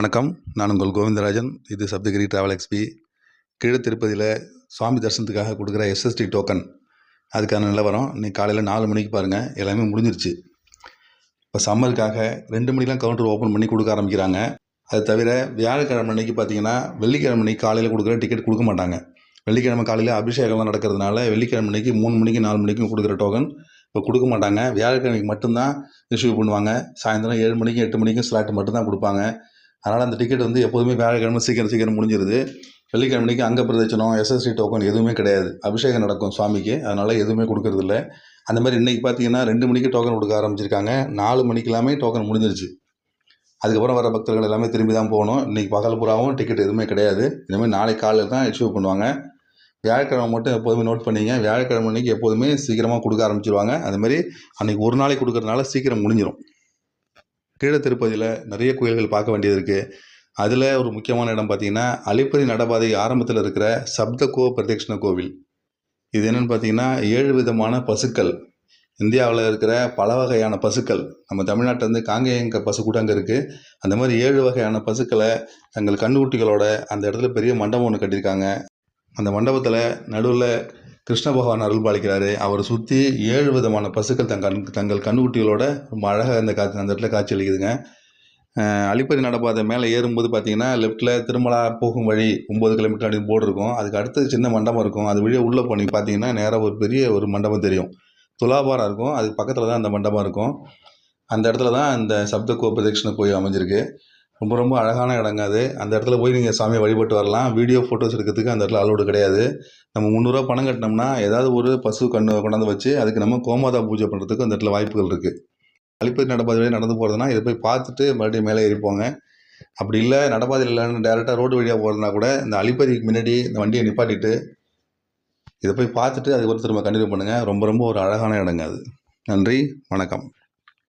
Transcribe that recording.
வணக்கம். நான் உங்கள் கோவிந்தராஜன். இது சப்தகிரி ட்ராவல் எக்ஸ்பி கீழே திருப்பதியில் சுவாமி தரிசனத்துக்காக கொடுக்குற எஸ்எஸ்டி டோக்கன் அதுக்கான நிலவரம் இன்னைக்கு காலையில் நாலு மணிக்கு பாருங்கள் எல்லாமே முடிஞ்சிருச்சு. இப்போ சம்மருக்காக ரெண்டு மணிக்கெலாம் கவுண்டர் ஓப்பன் பண்ணி கொடுக்க ஆரம்பிக்கிறாங்க. அது தவிர வியாழக்கிழமை அன்னைக்கு பார்த்தீங்கன்னா வெள்ளிக்கிழமை அன்னைக்கு காலையில் கொடுக்குற டிக்கெட் கொடுக்க மாட்டாங்க. வெள்ளிக்கிழமை காலையில் அபிஷேகம்லாம் நடக்கிறதுனால வெள்ளிக்கிழமை அன்னைக்கு மூணு மணிக்கு நாலு மணிக்கும் கொடுக்குற டோக்கன் இப்போ கொடுக்க மாட்டாங்க. வியாழக்கிழமைக்கு மட்டும்தான் இஷ்யூ பண்ணுவாங்க. சாயந்தரம் ஏழு மணிக்கும் எட்டு மணிக்கும் ஸ்லாட் மட்டும்தான் கொடுப்பாங்க. அதனால் அந்த டிக்கெட் வந்து எப்போதுமே வியாழக்கிழமை சீக்கிரம் சீக்கிரம் முடிஞ்சிருது. வெள்ளிக்கிழமைக்கு அங்க பிரதட்சணம் எஸ்எஸ்டி டோக்கன் எதுவுமே கிடையாது. அபிஷேகம் நடக்கும் சுவாமிக்கு. அதனால் எதுவுமே கொடுக்கறதில்ல. அந்த மாதிரி இன்றைக்கி பார்த்தீங்கன்னா ரெண்டு மணிக்கு டோக்கன் கொடுக்க ஆரம்பிச்சிருக்காங்க. நாலு மணிக்கெல்லாமே டோக்கன் முடிஞ்சிருச்சு. அதுக்கப்புறம் வர பக்தர்கள் எல்லாமே திரும்பி தான் போகணும். இன்றைக்கி பகல் பூராவும் டிக்கெட் எதுவுமே கிடையாது. இனிமேல் நாளைக்கு காலையில் தான் இஷ்யூ பண்ணுவாங்க. வியாழக்கிழமை மட்டும் எப்போதுமே நோட் பண்ணிங்க. வியாழக்கிழமை அன்றைக்கி எப்போதுமே சீக்கிரமாக கொடுக்க ஆரம்பிச்சிருவாங்க. அதுமாதிரி அன்றைக்கி ஒரு நாளைக்கு கொடுக்கறதுனால சீக்கிரம் முடிஞ்சிடும் கீழே திருப்பதியில் நிறைய கோயில்கள் பார்க்க வேண்டியது இருக்குது அதில் ஒரு முக்கியமான இடம் பார்த்தீங்கன்னா அலிப்பதி நடபாதை ஆரம்பத்தில் இருக்கிற சப்தகோ பிரதட்சிண கோவில். இது என்னென்னு பார்த்தீங்கன்னா ஏழு விதமான பசுக்கள். இந்தியாவில் இருக்கிற பல வகையான பசுக்கள். நம்ம தமிழ்நாட்டிலேருந்து காங்கேயங்க பசு கூட அங்கே இருக்குது அந்த மாதிரி ஏழு வகையான பசுக்களை தங்கள் கண்ணுக்குட்டிகளோட அந்த இடத்துல பெரிய மண்டபம் ஒன்று கட்டியிருக்காங்க. அந்த மண்டபத்தில் நடுவில் கிருஷ்ண பகவான் அருள் பாலிக்கிறாரு அவரை சுற்றி ஏழு விதமான பசுக்கள் தன் கண் தங்கள் கண்ணுக்குட்டிகளோட ரொம்ப அழகாக அந்த காட்சி அந்த இடத்துல காட்சி அளிக்குதுங்க. அஹ் நடப்பாதை மேலே ஏறும்போது பார்த்தீங்கன்னா லெஃப்ட்டில் திருமலா போகும் வழி ஒம்பது கிலோமீட்டர் அப்படின்னு போர்டு இருக்கும். அதுக்கு அடுத்து சின்ன மண்டபம் இருக்கும். அது வழியே உள்ளே போனீங்க பார்த்தீங்கன்னா நேராக ஒரு பெரிய ஒரு மண்டபம் தெரியும். துலாபாரம் இருக்கும். அதுக்கு பக்கத்தில் தான் அந்த மண்டபம் இருக்கும். அந்த இடத்துல தான் இந்த சப்தகோ பிரதட்சிண கோயில் அமைஞ்சிருக்கு. ரொம்ப ரொம்ப அழகான இடங்க அது. அந்த இடத்துல போய் நீங்கள் சாமியை வழிபட்டு வரலாம். வீடியோ ஃபோட்டோஸ் எடுக்கிறதுக்கு அந்த இடத்துல அலோடு கிடையாது. நம்ம முந்நூறுரூவா பணம் கட்டினோம்னா ஏதாவது ஒரு பசு கண்ணு கொண்டாந்து வச்சு அதுக்கு நம்ம கோமாதா பூஜை பண்ணுறதுக்கு அந்த இடத்துல வாய்ப்புகள் இருக்குது அழிப்பதி நடப்பாதை வழியாக நடந்து போகிறதுனா இதை போய் பார்த்துட்டு மறுபடியும் மேலே ஏறிப்போங்க அப்படி இல்லை நடப்பாதையில் இல்லைன்னு டேரெக்டாக ரோடு வழியாக போகிறதுனா கூட இந்த அழிப்பதிக்கு முன்னாடி இந்த வண்டியை நிப்பாட்டிட்டு இதை போய் பார்த்துட்டு அதுக்கப்புறம் திரும்ப கண்டினியூ பண்ணுங்கள் ரொம்ப ரொம்ப ஒரு அழகான இடங்க அது. நன்றி வணக்கம்.